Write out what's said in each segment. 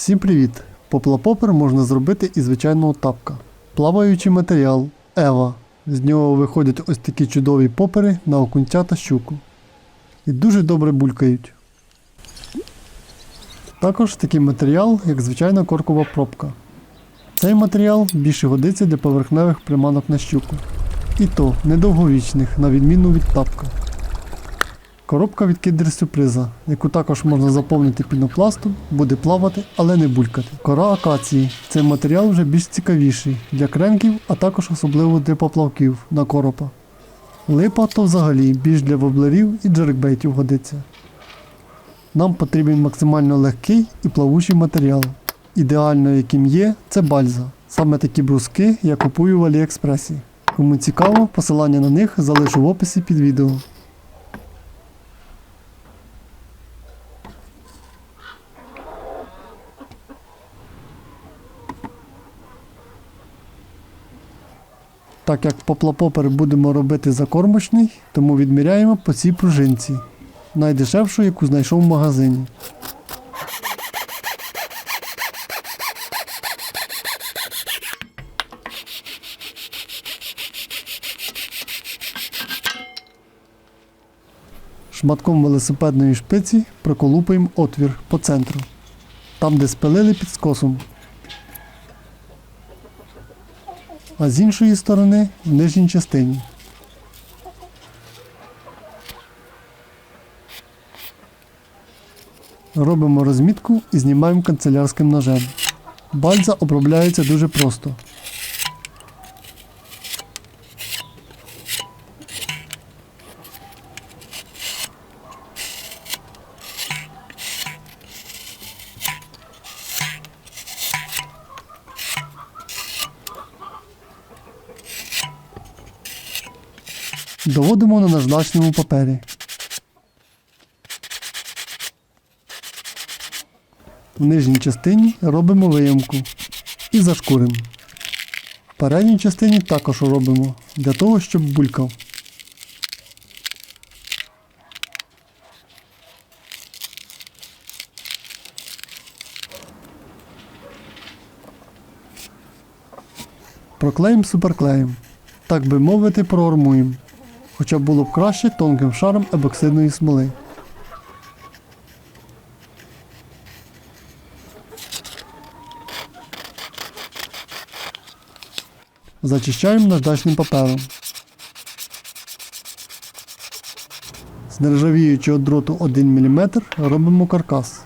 Всім привіт! Поплапопер можна зробити із звичайного тапка. Плаваючий матеріал Ева. З нього виходять ось такі чудові попери на окунця та щуку. І дуже добре булькають. Також такий матеріал, як звичайна коркова пробка. Цей матеріал більше годиться для поверхневих приманок на щуку. І то недовговічних, на відміну від тапка. Коробка від кіндер сюрприза, яку також можна заповнити пінопластом, буде плавати, але не булькати. Кора акації. Цей матеріал вже більш цікавіший для кренків, а також особливо для поплавків на коропа. Липа то взагалі більш для воблерів і джерекбейтів годиться. Нам потрібен максимально легкий і плавучий матеріал. Ідеально яким є, це бальза. Саме такі бруски я купую в Аліекспресі. Кому цікаво, посилання на них залишу в описі під відео. Так як поплапопер будемо робити закормочний, тому відміряємо по цій пружинці. Найдешевшу, яку знайшов в магазині. Шматком велосипедної шпиці проколупуємо отвір по центру, там де спилили під скосом. А з іншої сторони в нижній частині. Робимо розмітку і знімаємо канцелярським ножем. Бальза обробляється дуже просто. Доводимо на наждачному папері. В нижній частині робимо виямку і зашкуримо. В передній частині також робимо для того, щоб булькав. Проклеїмо суперклеєм. Так би мовити, проармуємо. Хоча було б краще тонким шаром ебоксидної смоли. Зачищаємо наждачним папером. З нержавіючого дроту 1 мм робимо каркас.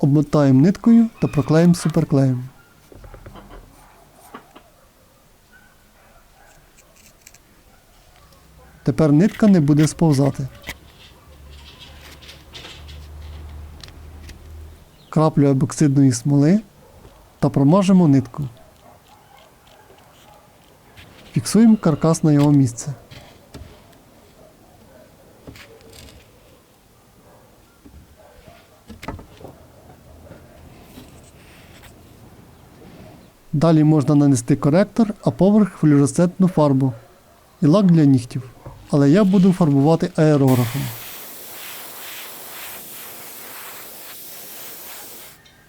Обмотаємо ниткою та проклеїмо суперклеєм. Тепер нитка не буде сповзати. Краплю ебоксидної смоли та промажемо нитку. Фіксуємо каркас на його місце. Далі можна нанести коректор, а поверх флюоресцентну фарбу і лак для нігтів. Але я буду фарбувати аерографом.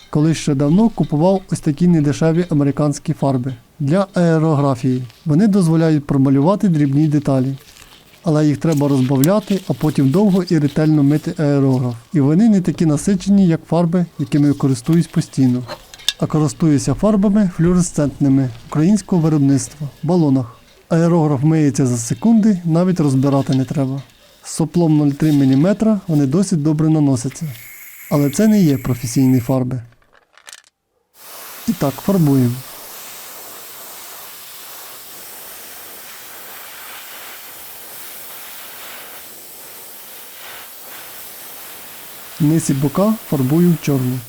Колись ще давно купував ось такі недешеві американські фарби для аерографії. Вони дозволяють промалювати дрібні деталі. Але їх треба розбавляти, а потім довго і ретельно мити аерограф. І вони не такі насичені, як фарби, якими користуюсь постійно а користуюся фарбами флюоресцентними українського виробництва в балонах. Аерограф миється за секунди, навіть розбирати не треба. З соплом 0,3 мм вони досить добре наносяться. Але це не є професійні фарби. І так, фарбуємо. Низ бока фарбую в чорну.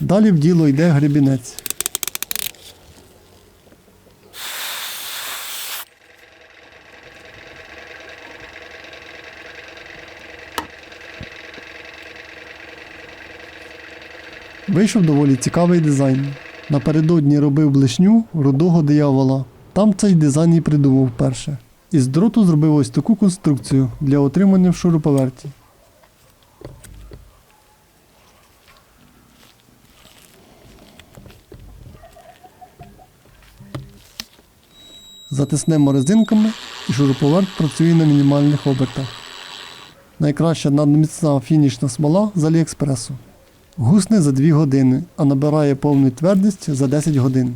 Далі в діло йде гребінець. Вийшов доволі цікавий дизайн. Напередодні робив блишню рудого диявола. Там цей дизайн і придумав перше. Із дроту зробив ось таку конструкцію для отримання в шуруповерті. Затиснемо резинками і шуруповерт працює на мінімальних обертах. Найкраща надміцна фінішна смола з Аліекспресу. Гусне за 2 години, а набирає повну твердість за 10 годин.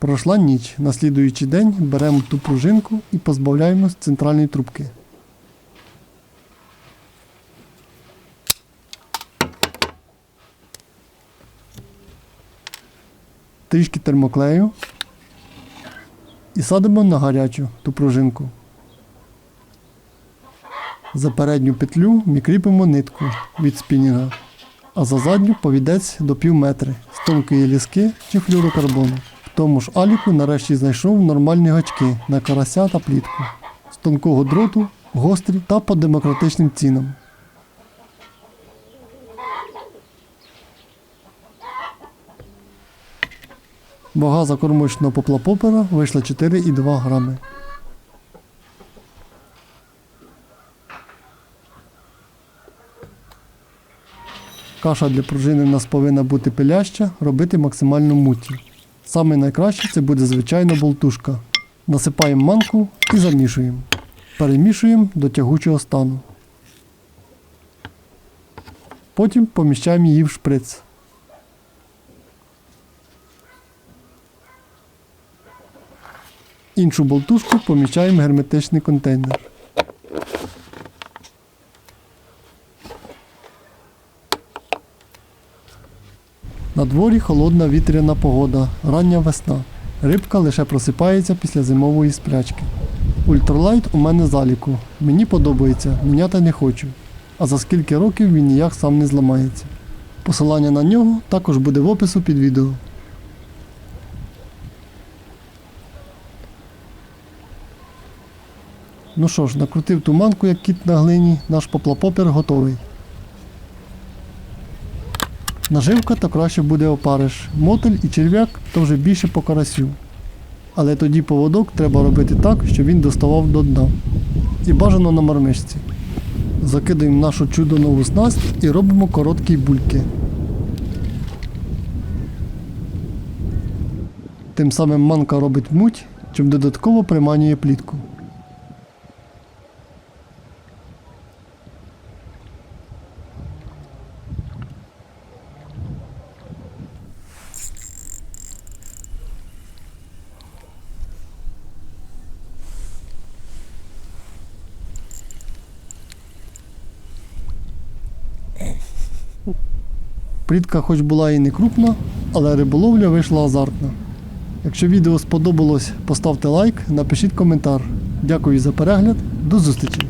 Пройшла ніч. На слідуючий день беремо ту пружинку і позбавляємось центральної трубки. Трішки термоклею і садимо на гарячу ту пружинку. За передню петлю ми кріпимо нитку від спінінга, а за задню повідець до пів метри з тонкої ліски чи флюрокарбону. Тому ж аліку нарешті знайшов нормальні гачки на карася та плітку. З тонкого дроту, гострі та по демократичним цінам. Вага закормочного поплапопера вийшла 4,2 грами. Каша для пружини в нас повинна бути пиляща, робити максимально муті. Саме найкраще це буде звичайна болтушка. Насипаємо манку і замішуємо. Перемішуємо до тягучого стану. Потім поміщаємо її в шприц. Іншу болтушку поміщаємо в герметичний контейнер. Дворі холодна вітряна погода, рання весна. Рибка лише просипається після зимової сплячки. Ультралайт у мене заліку. Мені подобається, міняти не хочу. А за скільки років він ніяк сам не зламається. Посилання на нього також буде в опису під відео. Ну що ж, накрутив туманку, як кіт на глині, наш поплапопер готовий. Наживка то краще буде опариш. Мотель і черв'як то вже більше по карасю. Але тоді поводок треба робити так, щоб він доставав до дна. І бажано на мармишці. Закидаємо нашу чудо нову снасть і робимо короткі бульки. Тим самим манка робить муть, чим додатково приманює плітку. Плітка хоч була і не крупна, але риболовля вийшла азартна. Якщо відео сподобалось, поставте лайк, напишіть коментар. Дякую за перегляд, до зустрічі!